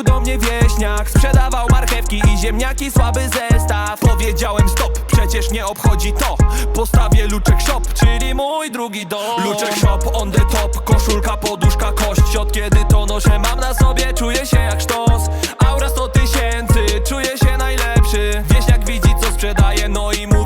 Przychodził do mnie wieśniak. Sprzedawał marchewki i ziemniaki Słaby zestaw. Powiedziałem stop, przecież nie obchodzi to. Postawię Luczek Shop, czyli mój drugi dom. Luczek Shop on the top. Koszulka, poduszka, kość. Od kiedy to noszę mam na sobie Czuję się jak sztos. Aura 100 tysięcy Czuję się najlepszy. Wieśniak widzi co sprzedaje No i mówi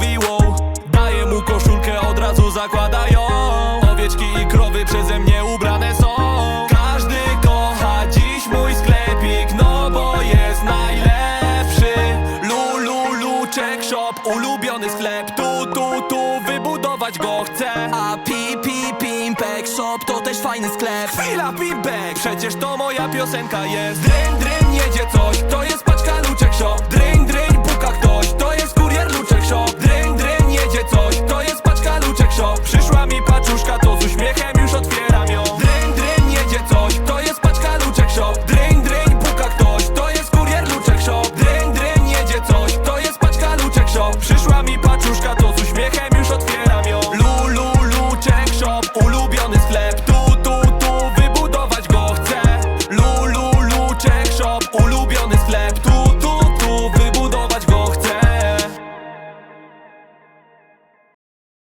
Shop Ulubiony sklep. Tu, tu, tu Wybudować go chcę. A pi, pi, pimpek shop to też fajny sklep. Chwila, Pimpek Przecież to moja piosenka jest. Dryn, dryn, jedzie coś To jest paczka Luczek Shop. Dryn, dryn, puka ktoś To jest kurier Luczek Shop. Dryn, dryn, jedzie coś Przyszła mi paczuszka, to z uśmiechem już otwieram ją. Lulu, lu, check shop, ulubiony sklep. Tu, tu, tu, wybudować go chcę. Lulu, lu, check shop, ulubiony